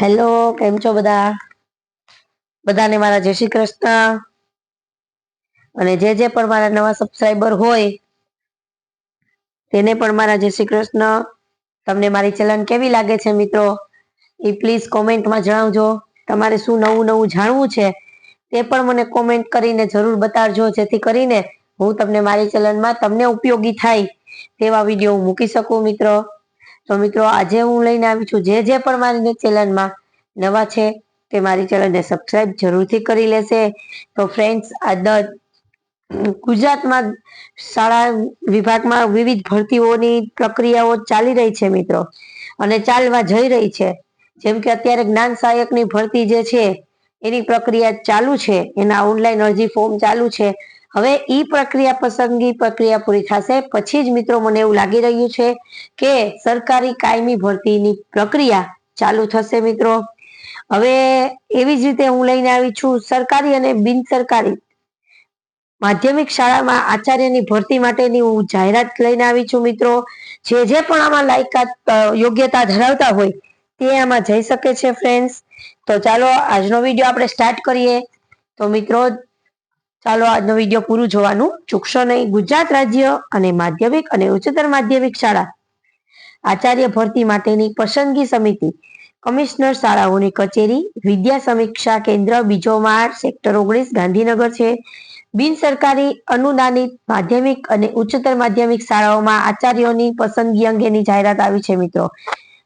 Hello, કેમ છો બધા? બધાને મારા જય શ્રી કૃષ્ણ. અને જે જે પણ મારા નવા સબસ્ક્રાઈબર હોય, તેને પણ મારા જય શ્રી કૃષ્ણ. તમને મારી ચલન કેવી લાગે છે મિત્રો? એ પ્લીઝ કોમેન્ટમાં જણાવજો. તમારે શું નવું નવું જાણવું છે, તે પણ મને કોમેન્ટ કરીને જરૂર બતાવજો. જેથી કરીને હું તમને મારી ચલનમાં તમને ઉપયોગી થાય, તેવા વીડિયો હું મૂકી શકું મિત્રો. તો મિત્રો, આજે હું લઈને આવી છું જે જે પણ મારી ચેનલમાં નવા છે, તે મારી ચેનલને સબસ્ક્રાઈબ જરૂરથી કરી લેશે. તો ફ્રેન્ડ્સ આ ગુજરાતમાં શાળા વિભાગમાં વિવિધ ભરતીઓની પ્રક્રિયાઓ ચાલી રહી છે મિત્રો. અને ચાલવા જઈ રહી છે. જેમ કે અત્યારે જ્ઞાન સહાયકની ભરતી જે છે, એની પ્રક્રિયા ચાલુ છે. એના ઓનલાઈન અરજી ફોર્મ ચાલુ છે. હવે ઈ પ્રક્રિયા પસંદગી પ્રક્રિયા પૂરી થશે. પછી જ મિત્રો મને એવું લાગી રહ્યું છે કે સરકારી કાયમી ભરતીની પ્રક્રિયા ચાલુ થશે મિત્રો. હવે એવી જ રીતે હું લઈને આવી છું. સરકારી અને બિન સરકારી માધ્યમિક શાળામાં આચાર્યની ભરતી માટેની હું જાહેરાત લઈને આવી છું મિત્રો. જે જે પણ આમાં લાયકાત યોગ્યતા ધરાવતા હોય તે આમાં જઈ શકે છે ફ્રેન્ડ્સ તો ચાલો આજનો વીડિયો આપણે સ્ટાર્ટ કરીએ. તો મિત્રો ચાલો આજનો વીડિયો પૂરું જોવાનું. ચૂકશો નહીં, ગુજરાત રાજ્ય અને માધ્યમિક અને ઉચ્ચતર માધ્યમિક શાળા. આચાર્ય ભરતી માટેની પસંદગી સમિતિ. કમિશનર શાળાઓની કચેરી. વિદ્યા સમીક્ષા કેન્દ્ર બીજો માળ. સેક્ટર ઓગણીસ ગાંધીનગર છે. બિન સરકારી અનુદાનિત માધ્યમિક અને ઉચ્ચતર માધ્યમિક શાળાઓમાં આચાર્યોની પસંદગી અંગેની જાહેરાત આવી છે, મિત્રો.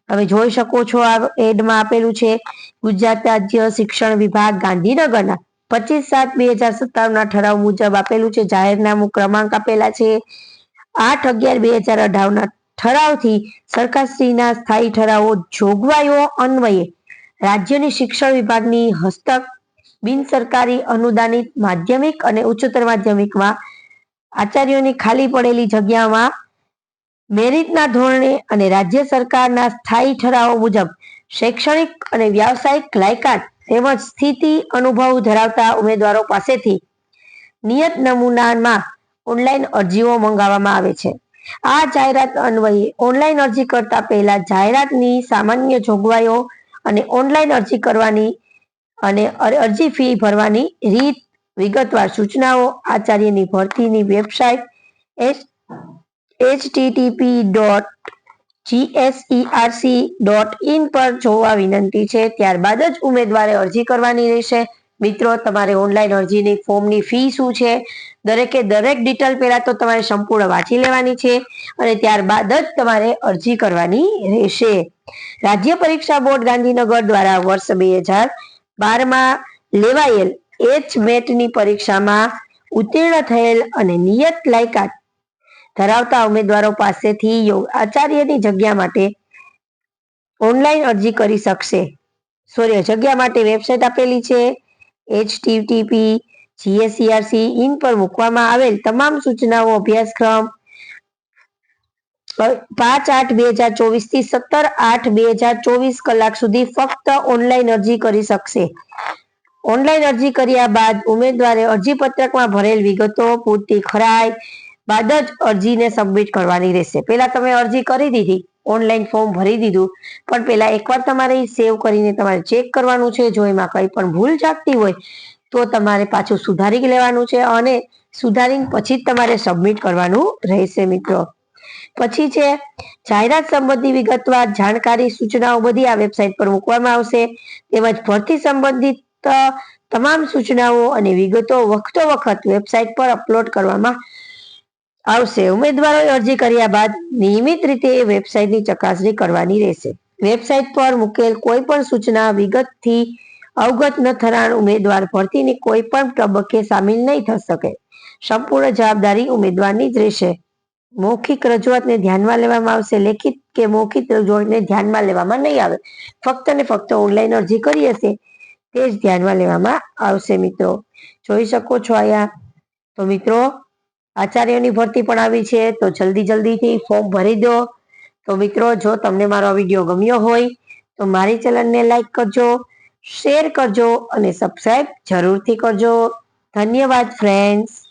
તમે જોઈ શકો છો આ એડમાં આપેલું છે. ગુજરાત રાજ્ય શિક્ષણ વિભાગ ગાંધીનગરના પચીસ સાત બે હજાર સત્તાવનના ઠરાવ મુજબ આપેલું છે. જાહેરનામું ક્રમાંક આપેલા છે. આઠ અગિયાર બે હજાર અઢારના ઠરાવથી સરકારશ્રીના સ્થાયી ઠરાવો જોગવાઈઓ અન્વયે રાજ્યની શિક્ષણ વિભાગની હસ્તક, બિન સરકારી અનુદાનિત માધ્યમિક અને ઉચ્ચતર માધ્યમિકમાં આચાર્યોની ખાલી પડેલી જગ્યામાં મેરિટના ધોરણે અને રાજ્ય સરકારના સ્થાયી ઠરાવો મુજબ શૈક્ષણિક અને વ્યાવસાયિક લાયકાત તેમજ સ્થિતિ અનુભવ ધરાવતા ઉમેદવારો પાસેથી નિયત નમૂનામાં ઓનલાઈન અરજીઓ મંગાવવામાં આવે છે. આ જાહેરાત અન્વયે ઓનલાઈન અરજી કરતા પહેલા જાહેરાતની સામાન્ય જોગવાઈઓ અને ઓનલાઈન અરજી કરવાની અને અરજી ફી ભરવાની રીત, વિગતવાર સૂચનાઓ, આચાર્યની ભરતીની website HTTP dot GSERC dot in પર જોવા વિનંતી છે. ત્યારબાદ જ ઉમેદવારે અરજી કરવાની રહેશે. મિત્રો, તમારે ઓનલાઈન અરજીની ફોર્મની ફી શું છે? દરેકે દરેક ડિટેલ પહેલા તો તમારે સંપૂર્ણ વાંચી લેવાની છે અને ત્યારબાદ જ તમારે અરજી કરવાની રહેશે. રાજ્ય પરીક્ષા બોર્ડ ગાંધીનગર દ્વારા વર્ષ બે હજાર બારમાં લેવાયેલ એચ મેટની પરીક્ષામાં ઉત્તીર્ણ થયેલ અને નિયત લાયકાત ધરાવતા ઉમેદવારો પાસેથી આચાર્યની જગ્યા માટે ઓનલાઈન અરજી કરી શકશે. સોરી જગ્યા માટે વેબસાઇટ આપેલી છે. એચટીટીપી જીએસસીઆરસી ઇન પર મૂકવામાં આવેલ તમામ સૂચનાઓ, અભ્યાસક્રમ, પાંચ આઠ બે હજાર ચોવીસથી સત્તર આઠ બે હજાર ચોવીસ કલાક સુધી ફક્ત ઓનલાઈન અરજી કરી શકશે. ઓનલાઈન અરજી કર્યા બાદ ઉમેદવારે અરજી પત્રકમાં ભરેલ વિગતો પૂરતી ખરાઈ બાદ જ અરજીને સબમિટ કરવાની રહેશે. પહેલા તમે અરજી કરી દીધી ઓનલાઈન ફોર્મ ભરી દીધું, પણ પહેલા એકવાર તમારે સેવ કરીને તમારે ચેક કરવાનું છે. જો એમાં કંઈ પણ ભૂલ જાગતી હોય, તો તમારે પાછું સુધારી લેવાનું છે અને સુધારી પછી જ તમારે સબમિટ કરવાનું રહેશે મિત્રો. પછી છે, જાહેરાત સંબંધી વિગતવાર જાણકારી, સૂચનાઓ બધી આ વેબસાઇટ પર મૂકવામાં આવશે. તેમજ ભરતી સંબંધિત તમામ સૂચનાઓ અને વિગતો વખતો વખત વેબસાઇટ પર અપલોડ કરવામાં આવશે. ઉમેદવારોએ અરજી કર્યા બાદ નિયમિત રીતે વેબસાઇટની ચકાસણી કરવાની રહેશે. વેબસાઇટ પર મૂકેલ કોઈ પણ સૂચના વિગતથી અવગત ન થનાર ઉમેદવાર ભરતીની કોઈ પણ તબક્કે સામેલ નહીં થઈ શકે. સંપૂર્ણ જવાબદારી ઉમેદવારની જ રહેશે. મૌખિક રજૂઆતને ધ્યાનમાં લેવામાં આવશે. લેખિત કે મૌખિક રજૂઆતને ધ્યાનમાં લેવામાં નહીં આવે. ફક્ત ને ફક્ત ઓનલાઈન અરજી કરી હશે તે જ ધ્યાનમાં લેવામાં આવશે મિત્રો. જોઈ શકો છો અહીંયા. તો મિત્રો આચાર્યોની ભરતી પણ આવી છે, તો જલ્દી જલ્દીથી ફોર્મ ભરી દો. તો મિત્રો, જો તમને મારો વીડિયો ગમ્યો હોય, તો મારી ચેનલને લાઈક કરજો શેર કરજો અને સબસ્ક્રાઈબ જરૂરથી કરજો. ધન્યવાદ ફ્રેન્ડ્સ